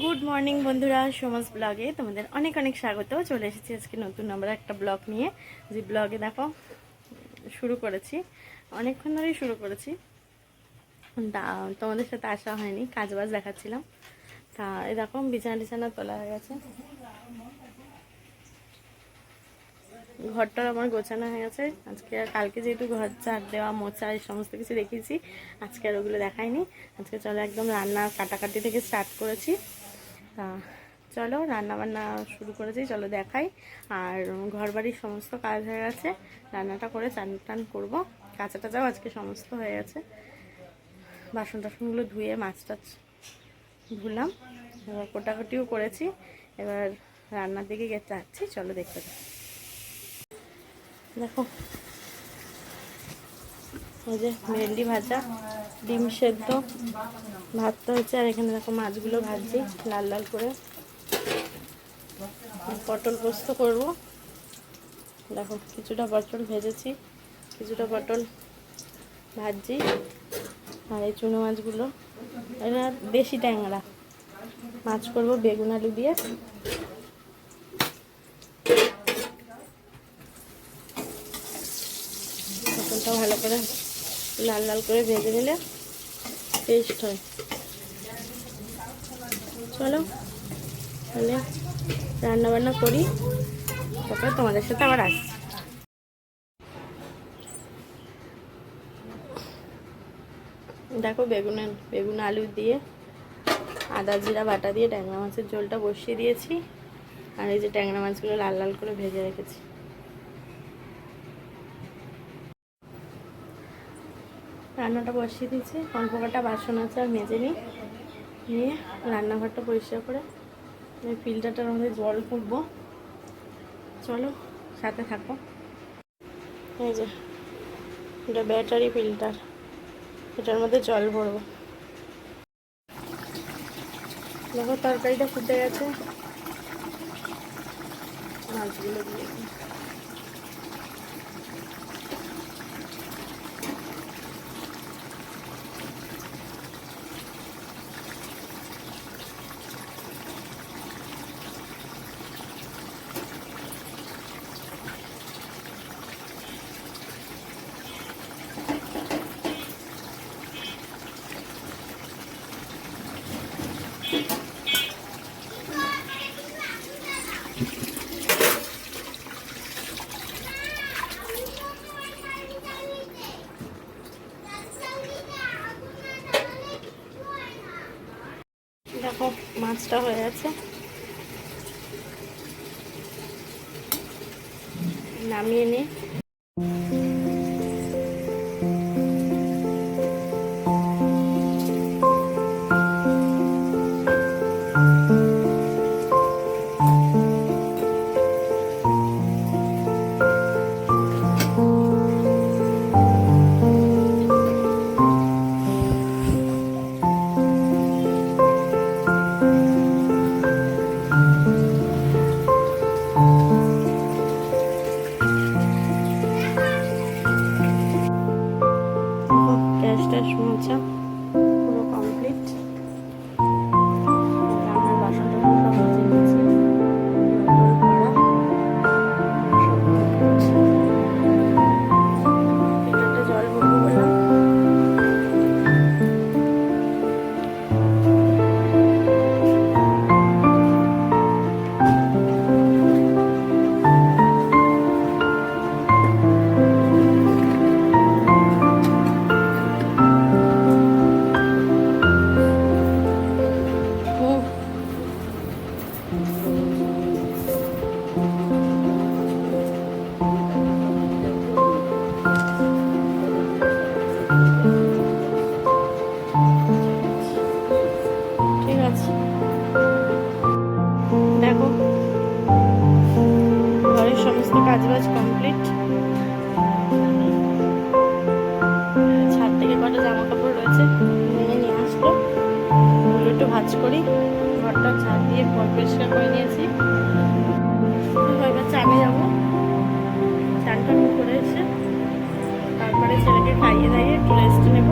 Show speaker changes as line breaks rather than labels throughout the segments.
Good morning বন্ধুরা। সমাজ ব্লগে তোমাদের অনেক অনেক স্বাগত চলে এসেছি আজকে নতুন আমরা একটা ব্লগ নিয়ে। যে ব্লগে দেখো, শুরু করেছি। অনেকক্ষণ ধরেই শুরু করেছি। তা, তোমাদের সাথে আসা হয়নি কাজ বাজ দেখাচ্ছিলাম। তা দেখো, বিছানা টিছানা তোলা হয়ে গেছে। ঘরটার আমার গোছানো হয়ে গেছে। আজকে আর কালকে যেহেতু ঘর ঝাড় দেওয়া মোচা এই সমস্ত কিছু দেখিয়েছি। আজকে আর ওগুলো দেখাইনি। আজকে চলো একদম রান্না কাটাকাটি থেকে স্টার্ট করেছি। তা চলো রান্না বান্না শুরু করেছি চলো দেখাই। আর ঘর বাড়ির সমস্ত কাজ হয়ে গেছে, রান্নাটা করে চান টান করব। কাঁচা টাচাও আজকে সমস্ত হয়ে গেছে। বাসন টাসনগুলো ধুয়ে মাছ টাছ ধুলাম। এবার কোটাকুটিও করেছি। এবার রান্নার দিকে গিয়ে যাচ্ছি, চলো দেখতে। দেখো, এই যে ভেন্ডি ভাজা। ডিম সেদ্ধ। ভাত তো হচ্ছে আর এখানে দেখো মাছগুলো ভাজছি, লাল লাল করে। পটল পোস্ত করব। দেখো, কিছুটা পটল ভেজেছি, কিছুটা পটল ভাজছি। আর এই চুনো মাছগুলো এটা দেশি ট্যাংরা। মাছ করব বেগুন আলু দিয়ে। পটলটা ভালো করে লাল লাল করে ভেজে নিলে টেস্ট হয়। চলো, তাহলে রান্না বান্না করি। তারপরে তোমাদের সাথে আবার আসছি। দেখো বেগুনের, বেগুন আলু দিয়ে আদা জিরা বাটা দিয়ে ট্যাংরা মাছের ঝোলটা বসিয়ে দিয়েছি। আর এই যে ট্যাংরা মাছগুলো লাল লাল করে ভেজে রেখেছি। রান্নাটা বসিয়ে দিয়েছি। অল্প কটা বাসন আছে আর মেজে নিই। নিয়ে রান্নাঘরটা পরিষ্কার করে এই ফিল্টারটার মধ্যে জল ফুটবো। চলো, সাথে থাকো। এই যে, এটা ব্যাটারি ফিল্টার। এটার মধ্যে জল ভরবো। দেখো, তরকারিটা ফুটে গেছে। মাছগুলো দিয়ে দিই। দেখো মাছটা হয়ে গেছে। নামিয়ে নিই গ্যাস ট্যাস পর করে নিয়েছি। এবার চানে যাব। চান করে এসে তারপরে ছেলেকে খাইয়ে দাইয়ে একটু রেস্ট নেব।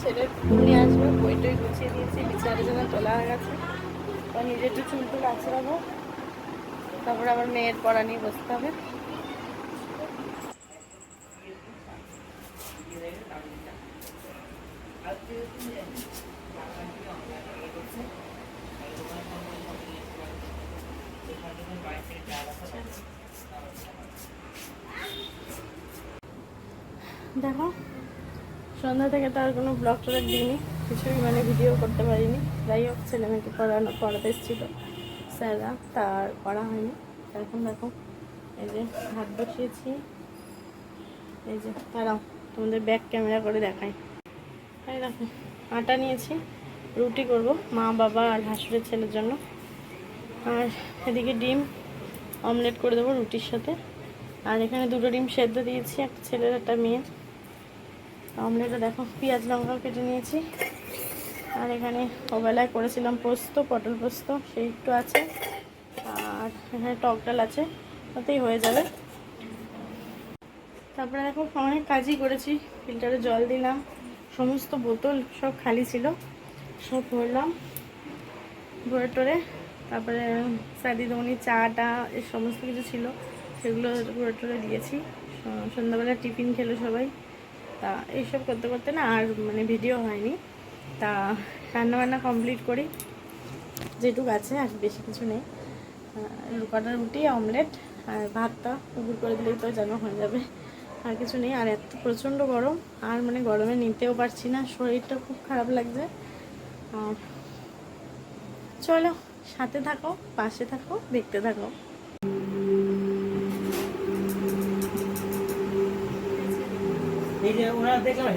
আসবে, বইটই গুছিয়ে দিয়েছি বিছানা জন্য তোলা হয়ে গেছে। তো নিজে একটু চুল টুল আছড়াবো তারপর আবার মেয়ের পড়া নিয়ে বসতে হবে। দেখো সন্ধ্যা থেকে তো আর কোনো ব্লগ ট্লগ দিইনি, কিছুই মানে ভিডিও করতে পারিনি। যাই হোক, ছেলে মেয়েকে পড়ানো পড়াতে এসেছিল। স্যাররা তার পড়া হয়নি। এখন দেখো, এই যে হাত বসিয়েছি। এই যে, দাঁড়াও, তোমাদের ব্যাক ক্যামেরা করে দেখাই। এই দেখো, আটা নিয়েছি, রুটি করব, মা, বাবা আর ভাসুরের ছেলের জন্য। আর এদিকে ডিম অমলেট করে দেবো রুটির সাথে। আর এখানে দুটো ডিম সেদ্ধ দিয়েছি, একটা ছেলের, একটা মেয়ের। অমলেটে দেখো, পেঁয়াজ লঙ্কাও কেটে নিয়েছি। আর এখানে ওবেলায় করেছিলাম পোস্ত, পটল পোস্ত, সেই একটু আছে। আর এখানে টক ডাল আছে তাতেই হয়ে যাবে। তারপরে দেখো, অনেক কাজই করেছি। ফিল্টারে জল দিলাম, সমস্ত বোতল সব খালি ছিল। সব ভরলাম, ভরে টরে, তারপরে সাদি দমনি চাটা, এ সমস্ত কিছু ছিল, সেগুলো ভরে টরে দিয়েছি। সন্ধ্যাবেলা টিফিন খেলো সবাই। তা এইসব করতে করতে না আর মানে ভিডিও হয়নি। তা রান্নাবান্না কমপ্লিট করি। যেটুকু আছে, আর বেশি কিছু নেই। কটা রুটি অমলেট আর ভাতটা উপর করে দিলেই তো যেন হয়ে যাবে। আর কিছু নেই, আর এত প্রচণ্ড গরম। আর মানে গরমে নিতেও পারছি না, শরীরটা খুব খারাপ লাগছে। আর চলো, সাথে থাকো, পাশে থাকো, দেখতে থাকো।
ওরা দেখলাম